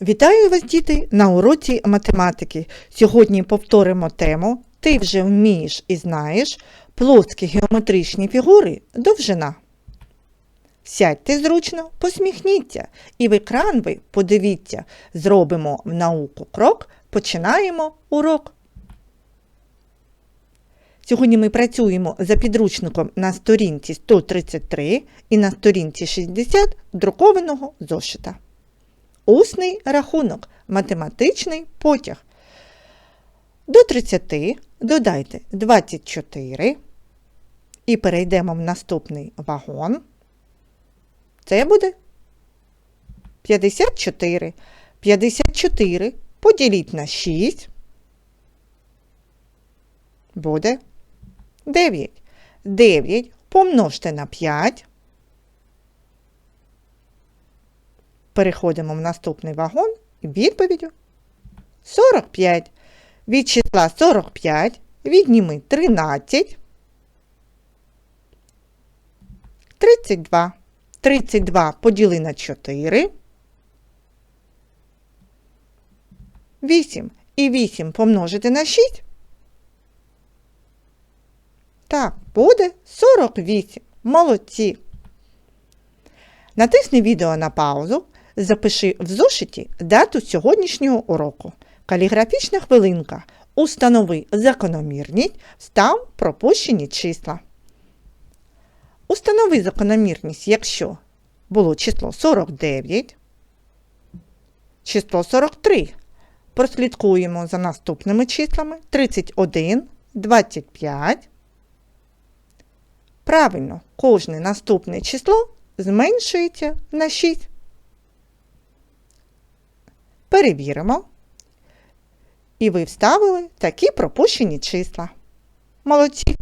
Вітаю вас, діти, на уроці математики. Сьогодні повторимо тему Ти вже вмієш і знаєш плоскі геометричні фігури довжина. Сядьте зручно, посміхніться і в екран ви подивіться. Зробимо в науку крок, починаємо урок. Сьогодні ми працюємо за підручником на сторінці 133 і на сторінці 60 друкованого зошита. Усний рахунок, математичний потяг. До 30 додайте 24 і перейдемо в наступний вагон. Це буде 54. 54 поділіть на 6. Буде 9. 9 помножте на 5. Переходимо в наступний вагон і відповіддю 45. Від числа 45 відніми 13. 32. 32 поділи на 4. 8. І 8 помножити на 6. Так, буде 48. Молодці. Натисни відео на паузу. Запиши в зошиті дату сьогоднішнього уроку. Каліграфічна хвилинка. Установи закономірність, став пропущені числа. Установи закономірність, якщо було число 49, число 43. Прослідкуємо за наступними числами 31, 25. Правильно, кожне наступне число зменшується на 6. Перевіримо. І ви вставили такі пропущені числа. Молодці.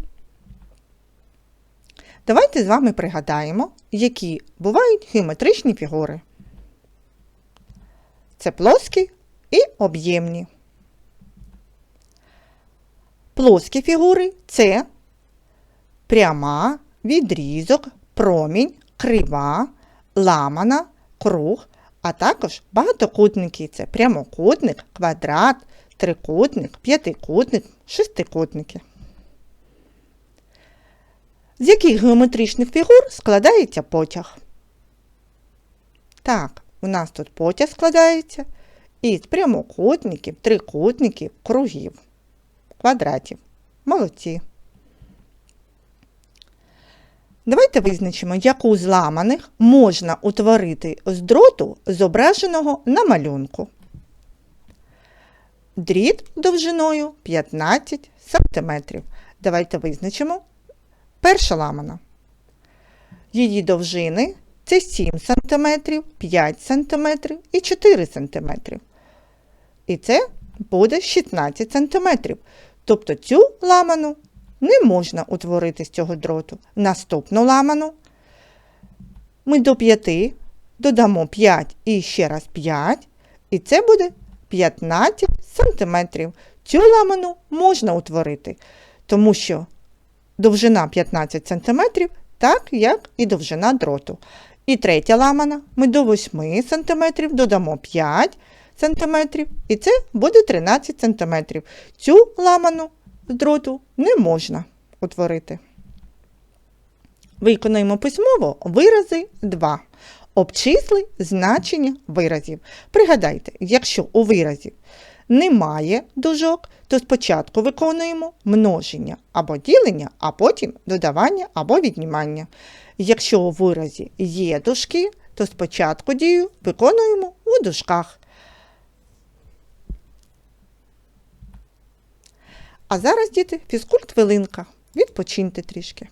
Давайте з вами пригадаємо, які бувають геометричні фігури. Це плоскі і об'ємні. Плоскі фігури це пряма, відрізок, промінь, крива, ламана, круг, а також багатокутники це прямокутник, квадрат, трикутник, п'ятикутник, шестикутники. З яких геометричних фігур складається потяг? Так, у нас тут потяг складається із прямокутників, трикутників, кругів, квадратів. Молодці. Давайте визначимо, яку з ламаних можна утворити з дроту, зображеного на малюнку. Дріт довжиною 15 см. Давайте визначимо перша ламана. Її довжини це 7 см, 5 см і 4 см. І це буде 16 см. Тобто цю ламану не можна утворити з цього дроту. Наступну ламану ми до 5 додамо 5 і ще раз 5, і це буде 15 см. Цю ламану можна утворити, тому що довжина 15 см, так як і довжина дроту. І третя ламана ми до 8 см додамо 5 см, і це буде 13 см. Цю ламану з дроту не можна утворити. Виконуємо письмово вирази 2. Обчисли значення виразів. Пригадайте, якщо у виразі немає дужок, то спочатку виконуємо множення або ділення, а потім додавання або віднімання. Якщо у виразі є дужки, то спочатку дію виконуємо у дужках. А зараз, діти, фізкульт хвилинка. Відпочиньте трішки.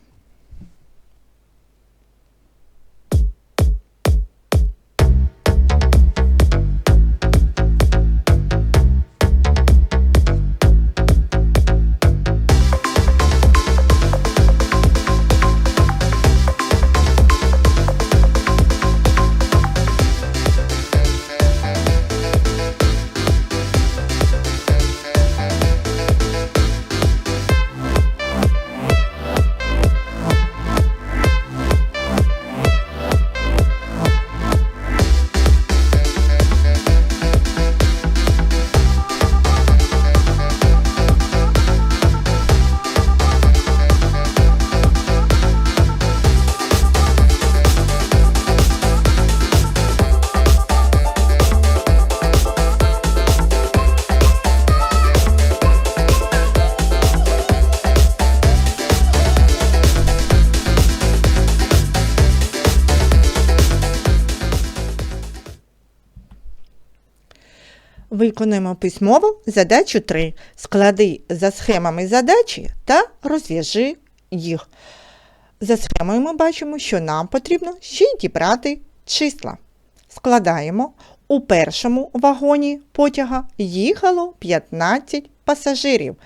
Виконуємо письмово задачу 3. Склади за схемами задачі та розв'яжи їх. За схемою ми бачимо, що нам потрібно ще й дібрати числа. Складаємо. У першому вагоні потяга їхало 15 пасажирів,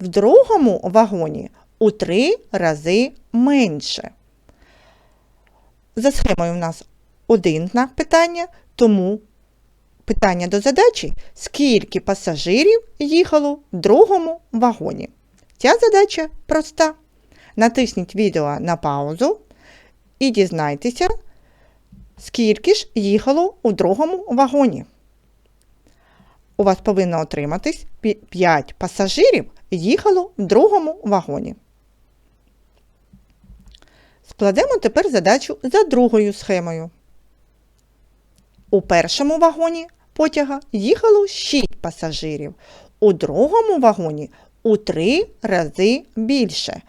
в другому вагоні у 3 рази менше. За схемою в нас один знак питання, тому питання до задачі, скільки пасажирів їхало в другому вагоні. Ця задача проста. Натисніть відео на паузу і дізнайтеся, скільки ж їхало у другому вагоні. У вас повинно отриматись 5 пасажирів їхало в другому вагоні. Складемо тепер задачу за другою схемою. У першому вагоні потяга їхало 6 пасажирів, у другому вагоні у 3 рази більше.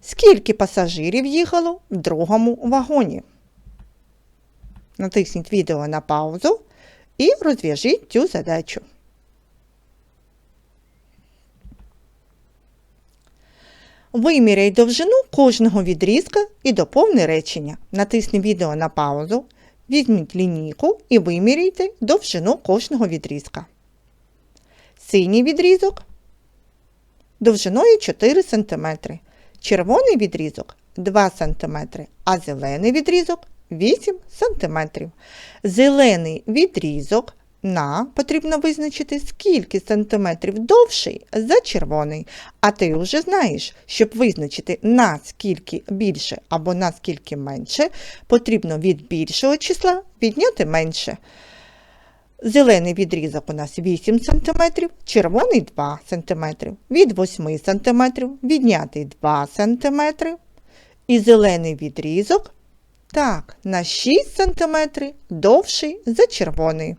Скільки пасажирів їхало в другому вагоні? Натисніть відео на паузу і розв'яжіть цю задачу. Виміряй довжину кожного відрізка і доповни речення. Натисни відео на паузу, візьміть лінійку і виміряйте довжину кожного відрізка. Синій відрізок довжиною 4 см. Червоний відрізок 2 см, а зелений відрізок 8 см. Зелений відрізок на потрібно визначити, скільки сантиметрів довший за червоний. А ти вже знаєш, щоб визначити наскільки більше або наскільки менше, потрібно від більшого числа відняти менше. Зелений відрізок у нас 8 см, червоний 2 см, від 8 см відняти 2 см. І зелений відрізок так, на 6 см довший за червоний.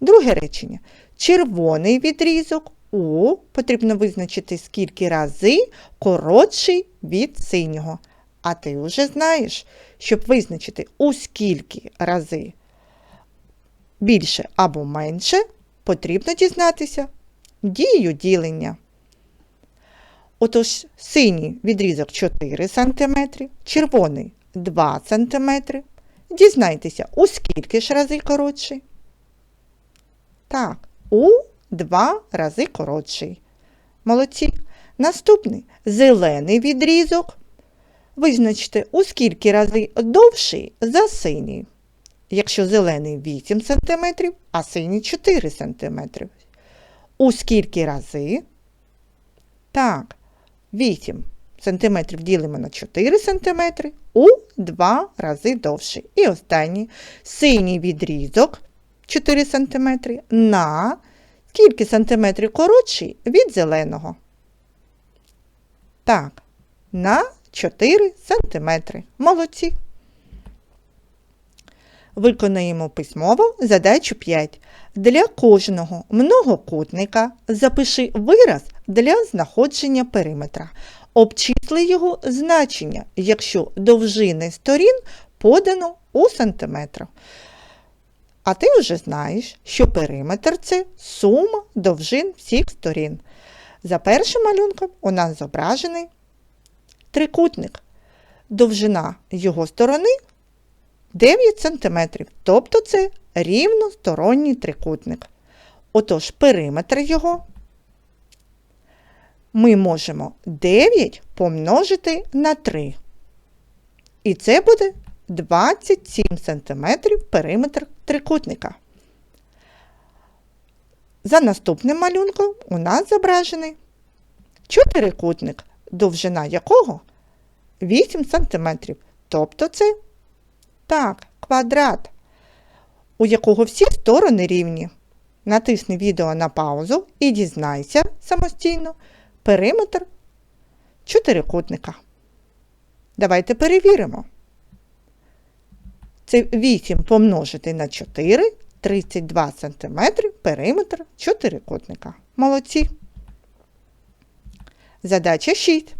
Друге речення. Червоний відрізок У потрібно визначити скільки рази коротший від синього. А ти вже знаєш, щоб визначити у скільки рази більше або менше, потрібно дізнатися дію ділення. Отож, синій відрізок 4 см, червоний 2 см. Дізнайтеся, у скільки ж рази коротший. Так, у два рази коротший. Молодці. Наступний зелений відрізок. Визначте, у скільки рази довший за синій. Якщо зелений 8 см, а синій 4 см. У скільки рази? Так, 8 см ділимо на 4 см, у 2 рази довший. І останній синій відрізок 4 см на скільки сантиметрів коротший від зеленого. Так, на 4 см. Молодці. Виконаємо письмово задачу 5. Для кожного многокутника запиши вираз для знаходження периметра. Обчисли його значення, якщо довжини сторін подано у сантиметрах. А ти вже знаєш, що периметр це сума довжин всіх сторін. За першим малюнком у нас зображений трикутник. Довжина його сторони 9 см, тобто це рівносторонній трикутник. Отож, периметр його ми можемо 9 помножити на 3. І це буде 27 см периметр трикутника. За наступним малюнком у нас зображений чотирикутник, довжина якого 8 см. Тобто це так, квадрат, у якого всі сторони рівні. Натисни відео на паузу і дізнайся самостійно периметр чотирикутника. Давайте перевіримо. Це 8 помножити на 4, 32 см периметр чотирикутника. Молодці. Задача 6.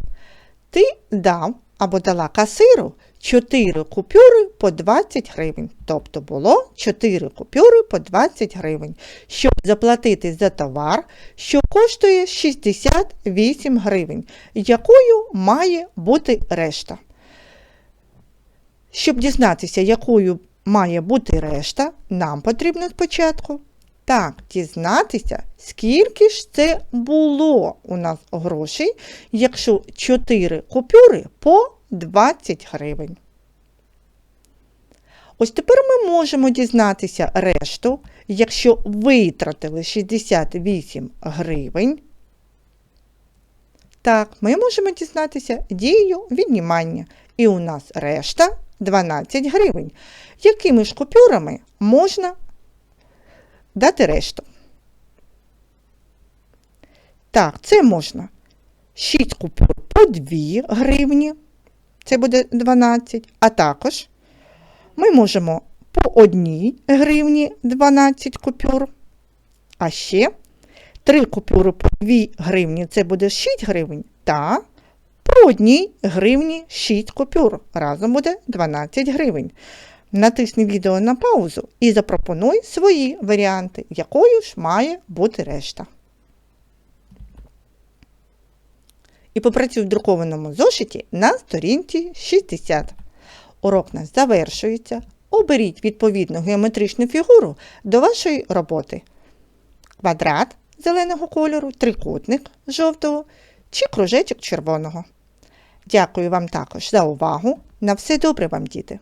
Ти дав або дала касиру 4 купюри по 20 гривень. Тобто було 4 купюри по 20 гривень, щоб заплатити за товар, що коштує 68 гривень, якою має бути решта. Щоб дізнатися, якою має бути решта, нам потрібно спочатку так дізнатися, скільки ж це було у нас грошей, якщо 4 купюри по 20 гривень. Ось тепер ми можемо дізнатися решту, якщо витратили 68 гривень. Так, ми можемо дізнатися дією віднімання. І у нас решта 12 гривень. Якими ж купюрами можна дати решту? Так, це можна. 6 купюр по 2 гривні, це буде 12, а також ми можемо по 1 гривні 12 купюр, а ще 3 купюри по 2 гривні, це буде 6 гривень, та по 1 гривні 6 купюр, разом буде 12 гривень. Натисни відео на паузу і запропонуй свої варіанти, якою ж має бути решта. І попрацюй в друкованому зошиті на сторінці 60. Урок нас завершується. Оберіть відповідну геометричну фігуру до вашої роботи. Квадрат зеленого кольору, трикутник жовтого чи кружечок червоного. Дякую вам також за увагу. На все добре вам, діти!